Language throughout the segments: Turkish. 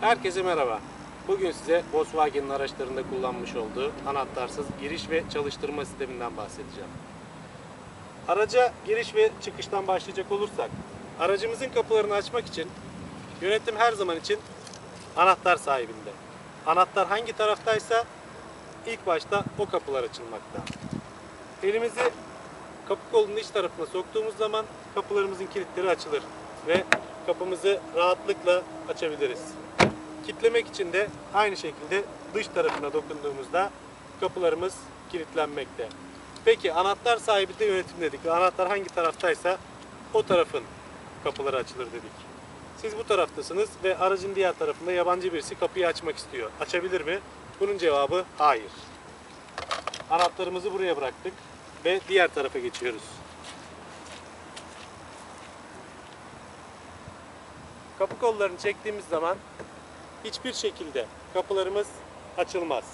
Herkese merhaba. Bugün size Volkswagen'in araçlarında kullanmış olduğu anahtarsız giriş ve çalıştırma sisteminden bahsedeceğim. Araca giriş ve çıkıştan başlayacak olursak, aracımızın kapılarını açmak için yönetim her zaman için anahtar sahibinde. Anahtar hangi taraftaysa ilk başta o kapılar açılmakta. Elimizi kapı kolunun iç tarafına soktuğumuz zaman kapılarımızın kilitleri açılır ve kapımızı rahatlıkla açabiliriz. Kitlemek için de aynı şekilde dış tarafına dokunduğumuzda kapılarımız kilitlenmekte. Peki anahtar sahibi de yönetim dedik. Anahtar hangi taraftaysa o tarafın kapıları açılır dedik. Siz bu taraftasınız ve aracın diğer tarafında yabancı birisi kapıyı açmak istiyor. Açabilir mi? Bunun cevabı hayır. Anahtarımızı buraya bıraktık ve diğer tarafa geçiyoruz. Kapı kollarını çektiğimiz zaman hiçbir şekilde kapılarımız açılmaz.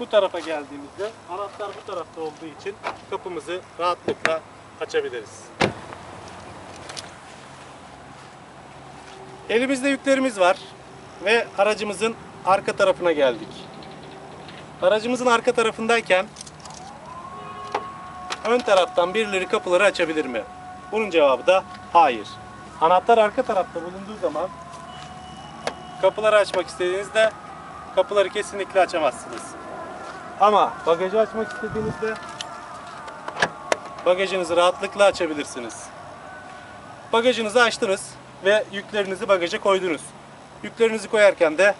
Bu tarafa geldiğimizde anahtar bu tarafta olduğu için kapımızı rahatlıkla açabiliriz. Elimizde yüklerimiz var ve aracımızın arka tarafına geldik. Aracımızın arka tarafındayken ön taraftan birileri kapıları açabilir mi? Bunun cevabı da hayır. Anahtar arka tarafta bulunduğu zaman kapıları açmak istediğinizde kapıları kesinlikle açamazsınız. Ama bagajı açmak istediğinizde bagajınızı rahatlıkla açabilirsiniz. Bagajınızı açtınız ve yüklerinizi bagaja koydunuz. Yüklerinizi koyarken de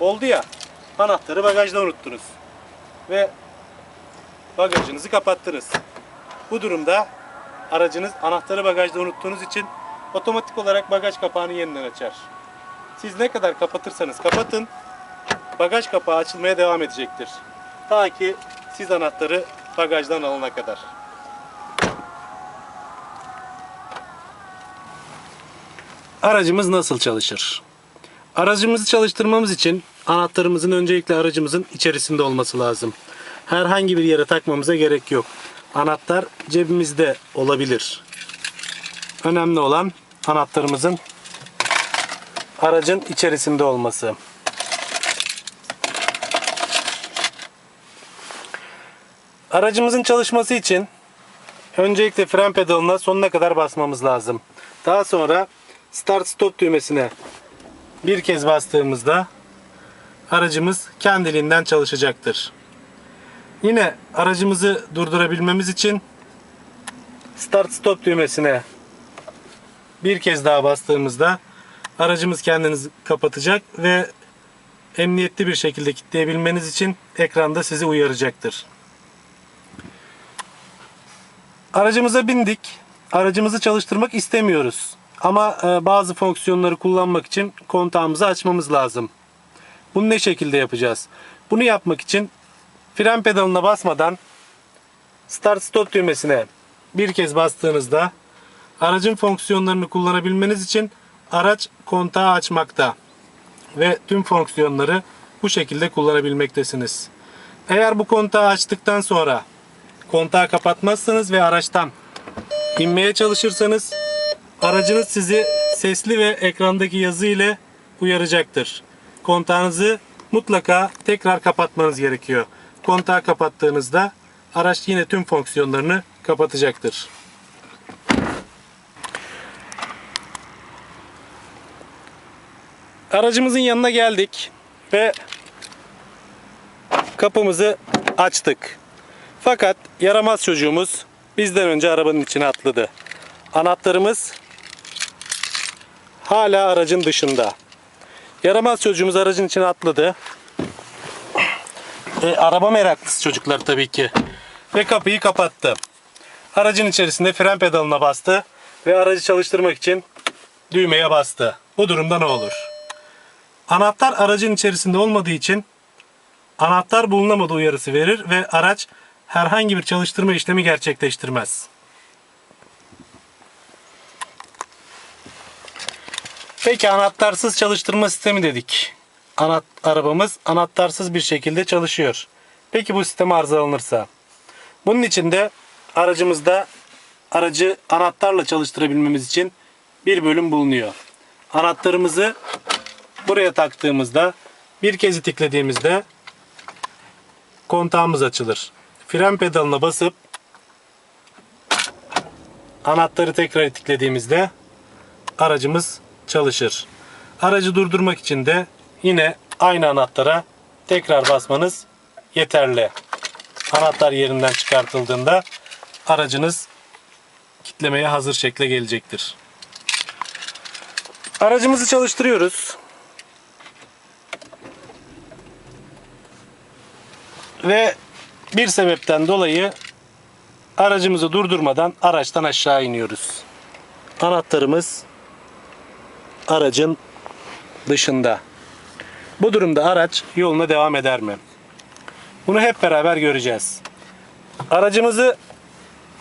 oldu ya anahtarı bagajda unuttunuz. Ve bagajınızı kapattınız. Bu durumda aracınız anahtarı bagajda unuttuğunuz için otomatik olarak bagaj kapağını yeniden açar. Siz ne kadar kapatırsanız kapatın bagaj kapağı açılmaya devam edecektir. Ta ki siz anahtarı bagajdan alana kadar. Aracımız nasıl çalışır? Aracımızı çalıştırmamız için anahtarımızın öncelikle aracımızın içerisinde olması lazım. Herhangi bir yere takmamıza gerek yok. Anahtar cebimizde olabilir. Önemli olan anahtarımızın aracın içerisinde olması. Aracımızın çalışması için öncelikle fren pedalına sonuna kadar basmamız lazım. Daha sonra start stop düğmesine bir kez bastığımızda aracımız kendiliğinden çalışacaktır. Yine aracımızı durdurabilmemiz için start stop düğmesine bir kez daha bastığımızda aracımız kendini kapatacak ve emniyetli bir şekilde kilitleyebilmeniz için ekranda sizi uyaracaktır. Aracımıza bindik. Aracımızı çalıştırmak istemiyoruz. Ama e, bazı fonksiyonları kullanmak için kontağımızı açmamız lazım. Bunu ne şekilde yapacağız? Bunu yapmak için fren pedalına basmadan start stop düğmesine bir kez bastığınızda aracın fonksiyonlarını kullanabilmeniz için araç kontağı açmakta ve tüm fonksiyonları bu şekilde kullanabilmektesiniz. Eğer bu kontağı açtıktan sonra kontağı kapatmazsanız ve araçtan inmeye çalışırsanız aracınız sizi sesli ve ekrandaki yazı ile uyaracaktır. Kontağınızı mutlaka tekrar kapatmanız gerekiyor. Kontağı kapattığınızda araç yine tüm fonksiyonlarını kapatacaktır. Aracımızın yanına geldik ve kapımızı açtık. Fakat yaramaz çocuğumuz bizden önce arabanın içine atladı. Anahtarımız hala aracın dışında. Yaramaz çocuğumuz aracın içine atladı. E, araba meraklısı çocuklar tabii ki. Ve kapıyı kapattı. Aracın içerisinde fren pedalına bastı ve aracı çalıştırmak için düğmeye bastı. Bu durumda ne olur? Anahtar aracın içerisinde olmadığı için anahtar bulunamadı uyarısı verir ve araç herhangi bir çalıştırma işlemi gerçekleştirmez. Peki anahtarsız çalıştırma sistemi dedik. Anahtar, arabamız anahtarsız bir şekilde çalışıyor. Peki bu sistem arızalanırsa? Bunun için de aracımızda aracı anahtarla çalıştırabilmemiz için bir bölüm bulunuyor. anahtarımızı buraya taktığımızda bir kez itiklediğimizde kontağımız açılır. Fren pedalına basıp anahtarı tekrar itiklediğimizde aracımız çalışır. Aracı durdurmak için de yine aynı anahtara tekrar basmanız yeterli. Anahtar yerinden çıkartıldığında aracınız kitlemeye hazır şekle gelecektir. Aracımızı çalıştırıyoruz. Ve bir sebepten dolayı aracımızı durdurmadan araçtan aşağı iniyoruz. Anahtarımız aracın dışında. Bu durumda araç yoluna devam eder mi? Bunu hep beraber göreceğiz. Aracımızı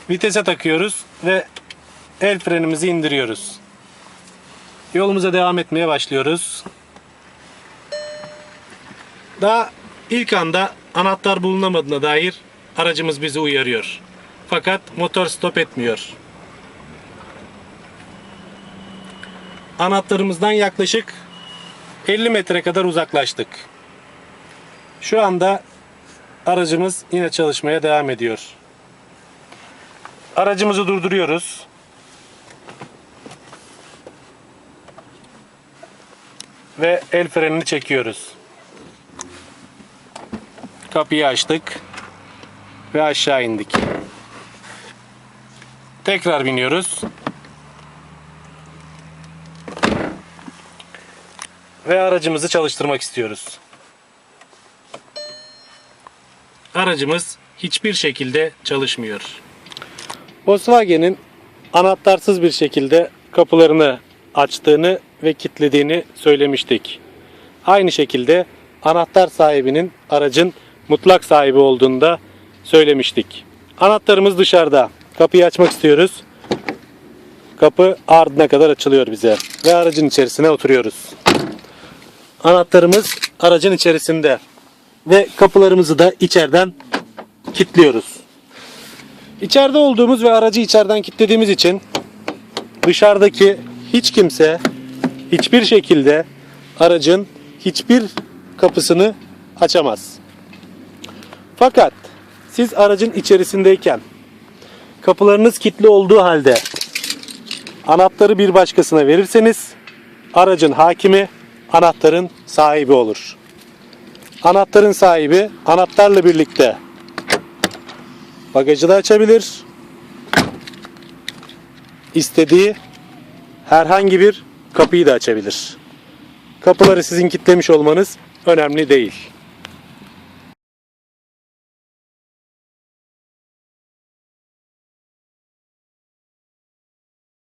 vitese takıyoruz ve el frenimizi indiriyoruz. Yolumuza devam etmeye başlıyoruz. Daha ilk anda anahtar bulunamadığına dair aracımız bizi uyarıyor. Fakat motor stop etmiyor. Anahtarımızdan yaklaşık 50 metre kadar uzaklaştık. Şu anda aracımız yine çalışmaya devam ediyor. Aracımızı durduruyoruz. Ve el frenini çekiyoruz. Kapıyı açtık ve aşağı indik. Tekrar biniyoruz. Ve aracımızı çalıştırmak istiyoruz. Aracımız hiçbir şekilde çalışmıyor. Volkswagen'in anahtarsız bir şekilde kapılarını açtığını ve kilitlediğini söylemiştik. Aynı şekilde anahtar sahibinin aracın mutlak sahibi olduğunu da söylemiştik. Anahtarımız dışarıda. Kapıyı açmak istiyoruz. Kapı ardına kadar açılıyor bize ve aracın içerisine oturuyoruz. Anahtarımız aracın içerisinde ve kapılarımızı da içeriden kilitliyoruz. İçeride olduğumuz ve aracı içeriden kilitlediğimiz için dışarıdaki hiç kimse hiçbir şekilde aracın hiçbir kapısını açamaz. Fakat siz aracın içerisindeyken kapılarınız kilitli olduğu halde anahtarı bir başkasına verirseniz aracın hakimi anahtarın sahibi olur. Anahtarın sahibi anahtarla birlikte bagajı da açabilir. İstediği herhangi bir kapıyı da açabilir. Kapıları sizin kilitlemiş olmanız önemli değil.